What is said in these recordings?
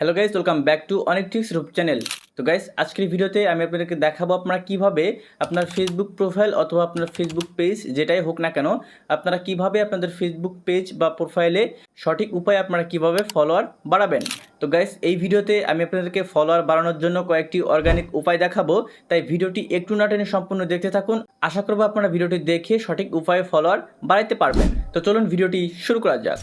Hello guys welcome back to অনেক টিক্স রূপ চ্যানেল তো গাইস আজকের ভিডিওতে আমি আপনাদেরকে দেখাবো আপনারা কীভাবে আপনার ফেসবুক প্রোফাইল অথবা আপনার ফেসবুক পেজ যেটাই হোক না কেন, আপনারা কীভাবে আপনাদের ফেসবুক পেজ বা প্রোফাইলে সঠিক উপায়ে আপনারা কীভাবে ফলোয়ার বাড়াবেন। তো গাইস এই ভিডিওতে আমি আপনাদেরকে ফলোয়ার বাড়ানোর জন্য কয়েকটি অর্গানিক উপায় দেখাবো। তাই ভিডিওটি একটু না টেনে সম্পূর্ণ দেখতে থাকুন। আশা করব আপনারা ভিডিওটি দেখে সঠিক উপায়ে ফলোয়ার বাড়াইতে পারবেন। তো চলুন ভিডিওটি শুরু করা যাক।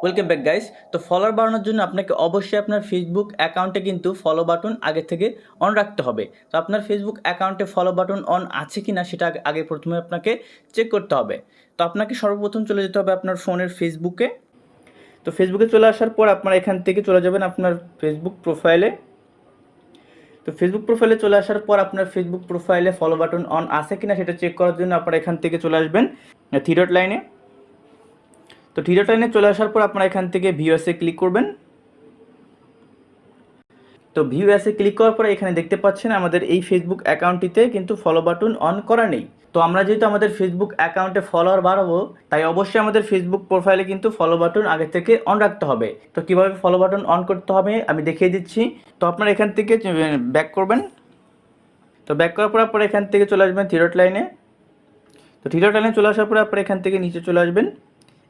ওয়েলকাম ব্যাক গাইস তো ফলোয়ার বাড়ানোর জন্য আপনাকে অবশ্যই আপনার ফেসবুক অ্যাকাউন্টে কিন্তু ফলো বাটন আগে থেকে অন রাখতে হবে। তো আপনার ফেসবুক অ্যাকাউন্টে ফলো বাটন অন আছে কি না সেটা আগে- প্রথমে আপনাকে চেক করতে হবে। তো আপনাকে সর্বপ্রথম চলে যেতে হবে আপনার ফোনের ফেসবুকে তো ফেসবুকে চলে আসার পর আপনার এখান থেকে চলে যাবেন আপনার ফেসবুক প্রোফাইলে তো ফেসবুক প্রোফাইলে চলে আসার পর আপনার ফেসবুক প্রোফাইলে ফলো বাটন অন আছে কিনা সেটা চেক করার জন্য আপনারা এখান থেকে চলে আসবেন থ্রি ডট লাইনে তো ডট লাইনে চলে আসার পর আপনারা এখান থেকে ভিউএসে ক্লিক করবেন। তো ভিউএসে ক্লিক করার পরে এখানে দেখতে পাচ্ছেন আমাদের এই ফেসবুক অ্যাকাউন্টটিতে কিন্তু ফলো বাটন অন করা নেই। তো আমরা যেহেতু আমাদের ফেসবুক অ্যাকাউন্টে ফলোয়ার বাড়াবো, তাই অবশ্যই আমাদের ফেসবুক প্রোফাইলে কিন্তু ফলো বাটন আগে থেকে অন রাখতে হবে। তো কীভাবে ফলো বাটন অন করতে হবে আমি দেখিয়ে দিচ্ছি। তো আপনারা এখান থেকে ব্যাক করবেন। তো ব্যাক করার পর এখান থেকে চলে আসবেন থিরট লাইনে তো থিরট লাইনে চলে আসার পরে আপনারা এখান থেকে নিচে চলে আসবেন।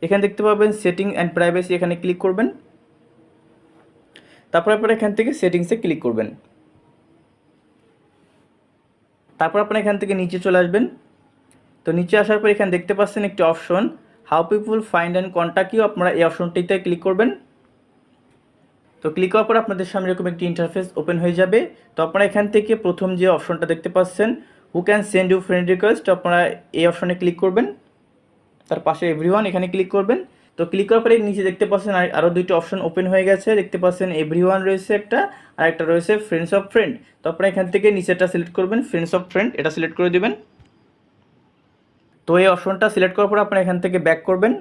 এখানে দেখতে পাবেন সেটিং অ্যান্ড প্রাইভেসি এখানে ক্লিক করবেন। তারপর আপনারা এখান থেকে সেটিংসে ক্লিক করবেন। তারপর আপনারা এখান থেকে নিচে চলে আসবেন। তো নিচে আসার পর এখানে দেখতে পাচ্ছেন একটি option how people find and contact you আপনারা এই অপশনটিতে ক্লিক করবেন। তো ক্লিক করার পর আপনাদের সামনে এরকম একটি ইন্টারফেস ওপেন হয়ে যাবে। তো আপনারা এখান থেকে প্রথম যে অপশনটা দেখতে পাচ্ছেন who can send you friend request আপনারা এই অপশনে ক্লিক করবেন। তার পাশে এভরিওয়ান এখানে ক্লিক করবেন। তো ক্লিক করার পরে নিচে দেখতে পাচ্ছেন আর- আরও দুইটি অপশন ওপেন হয়ে গেছে। দেখতে পাচ্ছেন এভরিওয়ান রয়েছে একটা, আর একটা রয়েছে ফ্রেন্ডস অফ ফ্রেন্ড তো আপনারা এখান থেকে নিচেটা সিলেক্ট করবেন ফ্রেন্ডস অফ ফ্রেন্ড এটা সিলেক্ট করে দেবেন। তো এই অপশনটা সিলেক্ট করার পর আপনারা এখান থেকে ব্যাক করবেন।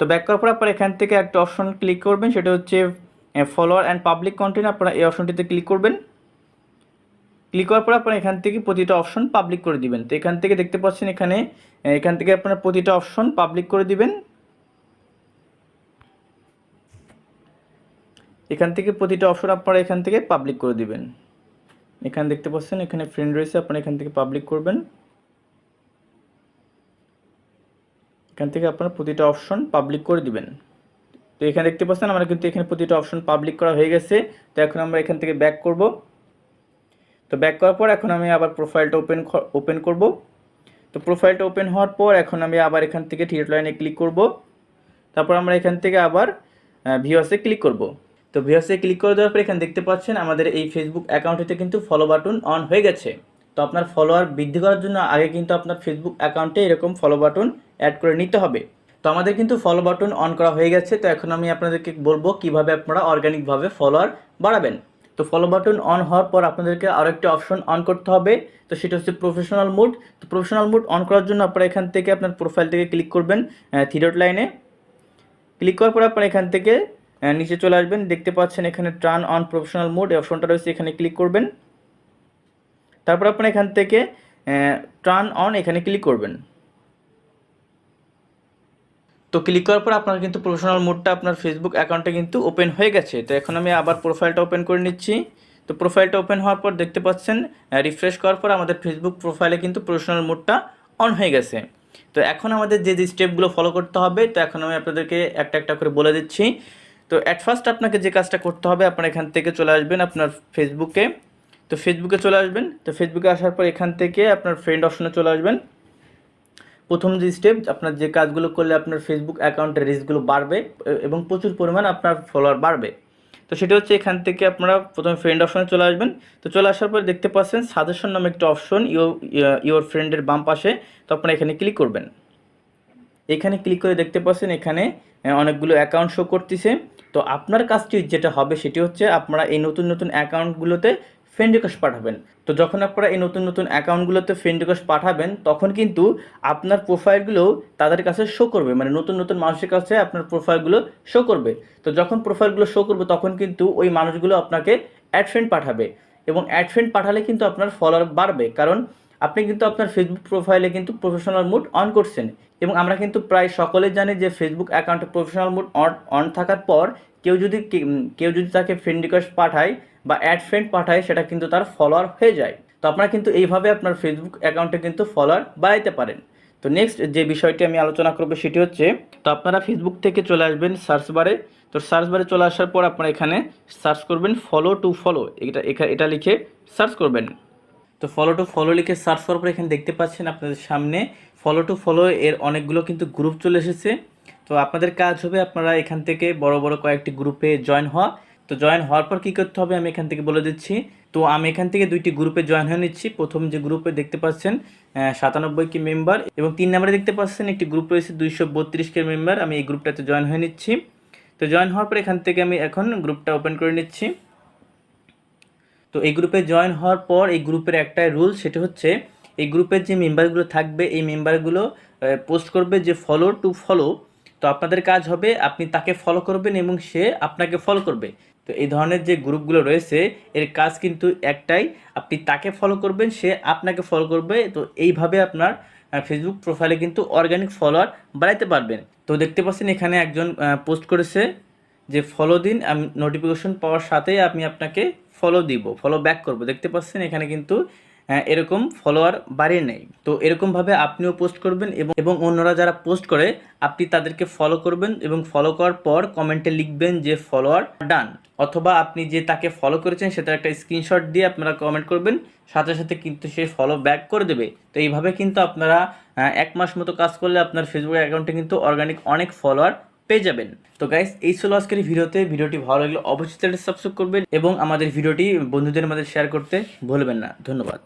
তো ব্যাক করার পর আপনারা এখান থেকে একটা অপশন ক্লিক করবেন, সেটা হচ্ছে ফলোয়ার অ্যান্ড পাবলিক কন্টেন্ট আপনারা এই অপশনটিতে ক্লিক করবেন। ক্লিক করার পর আপনারা এখান থেকে প্রতিটা অপশন পাবলিক করে দিবেন। তো এখান থেকে দেখতে পাচ্ছেন এখানে এখান থেকে আপনারা প্রতিটা অপশন পাবলিক করে দিবেন। এখান থেকে প্রতিটা অপশন আপনারা এখান থেকে পাবলিক করে দিবেন। এখানে দেখতে পাচ্ছেন এখানে ফ্রেন্ড রয়েছে, আপনারা এখান থেকে পাবলিক করবেন। এখান থেকে আপনারা প্রতিটা অপশন পাবলিক করে দিবেন। তো এখানে দেখতে পাচ্ছেন আমরা কিন্তু এখানে প্রতিটা অপশন পাবলিক করা হয়ে গেছে। তো এখন আমরা এখান থেকে ব্যাক করব। তো ব্যাক করার পর এখন আমি আবার প্রোফাইলটা ওপেন ওপেন করব। তো প্রোফাইলটা ওপেন হওয়ার পর এখন আমি আবার এখান থেকে থিয়েটার লাইনে ক্লিক করব। তারপর আমরা এখান থেকে আবার ভিওসে ক্লিক করব। তো ভিওসে ক্লিক করে দেওয়ার পর এখানে দেখতে পাচ্ছেন আমাদের এই ফেসবুক অ্যাকাউন্টটিতে কিন্তু ফলো বাটন অন হয়ে গেছে। তো আপনার ফলোয়ার বৃদ্ধি করার জন্য আগে কিন্তু আপনার ফেসবুক অ্যাকাউন্টে এরকম ফলো বাটন অ্যাড করে নিতে হবে। তো আমাদের কিন্তু ফলো বাটন অন করা হয়ে গেছে। তো এখন আমি আপনাদেরকে বলব কীভাবে আপনারা অর্গানিকভাবে ফলোয়ার বাড়াবেন। তো ফলো বাটন অন হওয়ার পর আপনাদেরকে আরও একটা অপশন অন করতে হবে। তো সেটা হচ্ছে প্রফেশনাল মুড তো প্রফেশনাল মুড অন করার জন্য আপনারা এখান থেকে আপনার প্রোফাইল থেকে ক্লিক করবেন থিরট লাইনে ক্লিক করার পর আপনারা এখান থেকে নিচে চলে আসবেন। দেখতে পাচ্ছেন এখানে টার্ন অন প্রফেশনাল মোড অপশনটা রয়েছে, এখানে ক্লিক করবেন। তারপর আপনারা এখান থেকে টার্ন অন এখানে ক্লিক করবেন। তো ক্লিক করার পর আপনার কিন্তু প্রফেশনাল মোডটা আপনার ফেসবুক অ্যাকাউন্টে কিন্তু ওপেন হয়ে গেছে। তো এখন আমি আবার প্রোফাইলটা ওপেন করে নিচ্ছি। তো প্রোফাইলটা ওপেন হওয়ার পর দেখতে পাচ্ছেন রিফ্রেশ করার পর আমাদের ফেসবুক প্রোফাইলে কিন্তু প্রফেশনাল মোডটা অন হয়ে গেছে। তো এখন আমাদের যে যে স্টেপগুলো ফলো করতে হবে, তো এখন আমি আপনাদেরকে একটা একটা করে বলে দিচ্ছি। তো অ্যাট ফার্স্ট আপনাকে যে কাজটা করতে হবে, আপনার এখান থেকে চলে আসবেন আপনার ফেসবুকে তো ফেসবুকে চলে আসবেন। তো ফেসবুকে আসার পর এখান থেকে আপনার ফ্রেন্ড অপশনে চলে আসবেন। প্রথম যে স্টেপ আপনার যে কাজগুলো করলে আপনার ফেসবুক অ্যাকাউন্টের রিস্কগুলো বাড়বে, এবং প্রচুর পরিমাণ আপনার ফলোয়ার বাড়বে। তো সেটা হচ্ছে এখান থেকে আপনারা প্রথমে ফ্রেন্ড অপশনে চলে আসবেন। তো চলে আসার পর দেখতে পাচ্ছেন সাজেশন নামে একটা অপশন ইউ ইওর ফ্রেন্ডের বাম পাশে। তো আপনারা এখানে ক্লিক করবেন। এখানে ক্লিক করে দেখতে পাচ্ছেন এখানে অনেকগুলো অ্যাকাউন্ট শো করতেছে। তো আপনার কাজটি যেটা হবে সেটি হচ্ছে আপনারা এই নতুন নতুন অ্যাকাউন্টগুলোতে ফ্রেন্ড রিকোয়েস্ট পাঠাবেন। তো যখন আপনারা এই নতুন নতুন অ্যাকাউন্টগুলোতে ফ্রেন্ড রিকোয়েস্ট পাঠাবেন, তখন কিন্তু আপনার প্রোফাইলগুলো তাদের কাছে শো করবে। মানে নতুন নতুন মানুষের কাছে আপনার প্রোফাইলগুলো শো করবে। তো যখন প্রোফাইলগুলো শো করবে, তখন কিন্তু ওই মানুষগুলো আপনাকে অ্যাড ফ্রেন্ড পাঠাবে। এবং অ্যাড ফ্রেন্ড পাঠালে কিন্তু আপনার ফলোয়ার বাড়বে। কারণ আপনি কিন্তু আপনার ফেসবুক প্রোফাইলে কিন্তু প্রফেশনাল মুড অন করছেন। এবং আমরা কিন্তু প্রায় সকলে জানি যে ফেসবুক অ্যাকাউন্টে প্রফেশনাল মুড অন অন থাকার পর কেউ যদি কেউ যদি তাকে ফ্রেন্ড রিকোয়েস্ট পাঠায় বা অ্যাড ফ্রেন্ড পাঠায়, সেটা কিন্তু তার ফলোয়ার হয়ে যায়। তো আপনারা কিন্তু এইভাবে আপনার ফেসবুক অ্যাকাউন্টে কিন্তু ফলোয়ার বাড়াইতে পারেন। তো নেক্সট যে বিষয়টি আমি আলোচনা করব, সেটি হচ্ছে, তো আপনারা ফেসবুক থেকে চলে আসবেন সার্চ বারে তো সার্চ বারে চলে আসার পর আপনারা এখানে সার্চ করবেন ফলো টু ফলো এটা এটা লিখে সার্চ করবেন। তো ফলো টু ফলো লিখে সার্চ করার পর এখানে দেখতে পাচ্ছেন আপনাদের সামনে ফলো টু ফলো এর অনেকগুলো কিন্তু গ্রুপ চলে এসেছে। তো আপনাদের কাজ হবে আপনারা এখান থেকে বড় বড় কয়েকটি গ্রুপে জয়েন হওয়া। তো জয়েন হওয়ার পর কী করতে হবে আমি এখান থেকে বলে দিচ্ছি। তো আমি এখান থেকে দুইটি গ্রুপে জয়েন হয়ে নিচ্ছি। প্রথম যে গ্রুপে দেখতে পাচ্ছেন সাতানব্বই কি মেম্বার এবং তিন নম্বরে দেখতে পাচ্ছেন একটি গ্রুপ রয়েছে দুইশো বত্রিশ কে মেম্বার আমি এই গ্রুপটাতে জয়েন হয়ে নিচ্ছি। তো জয়েন হওয়ার পর এখান থেকে আমি এখন গ্রুপটা ওপেন করে নিচ্ছি। তো এই গ্রুপে জয়েন হওয়ার পর এই গ্রুপের একটাই রুল সেটা হচ্ছে, এই গ্রুপের যে মেম্বারগুলো থাকবে, এই মেম্বারগুলো পোস্ট করবে যে ফলো টু ফলো তো আপনাদের কাজ হবে, আপনি তাকে ফলো করবেন এবং সে আপনাকে ফলো করবে। তো এই ধরনের যে গ্রুপগুলো রয়েছে, এর কাজ কিন্তু একটাই, আপনি তাকে ফলো করবেন, সে আপনাকে ফলো করবে। তো এইভাবে আপনার ফেসবুক প্রোফাইলে কিন্তু অর্গানিক ফলোয়ার বাড়াইতে পারবেন। তো দেখতে পাচ্ছেন এখানে একজন পোস্ট করেছে যে ফলো দিন, আমি নোটিফিকেশন পাওয়ার সাথেই আমি আপনাকে ফলো দিব ফলো ব্যাক করব। দেখতে পাচ্ছেন এখানে কিন্তু এরকম ফলোয়ার বাড়িয়ে নেয় তো এরকমভাবে আপনিও পোস্ট করবেন এবং এবং অন্যরা যারা পোস্ট করে, আপনি তাদেরকে ফলো করবেন এবং ফলো করার পর কমেন্টে লিখবেন যে ফলোয়ার ডান অথবা আপনি যে তাকে ফলো করেছেন সেটার একটা স্ক্রিনশট দিয়ে আপনারা কমেন্ট করবেন, সাথে সাথে কিন্তু সে ফলো ব্যাক করে দেবে। তো এইভাবে কিন্তু আপনারা এক মাস মতো কাজ করলে আপনার ফেসবুক অ্যাকাউন্টে কিন্তু অর্গানিক অনেক ফলোয়ার পেয়ে যাবেন। তো গাইস এই ছিল আজকের ভিডিওতে। ভিডিওটি ভালো লাগলে অবশ্যই সাবস্ক্রাইব করবেন এবং আমাদের ভিডিওটি বন্ধুদের মধ্যে শেয়ার করতে ভুলবেন না। ধন্যবাদ।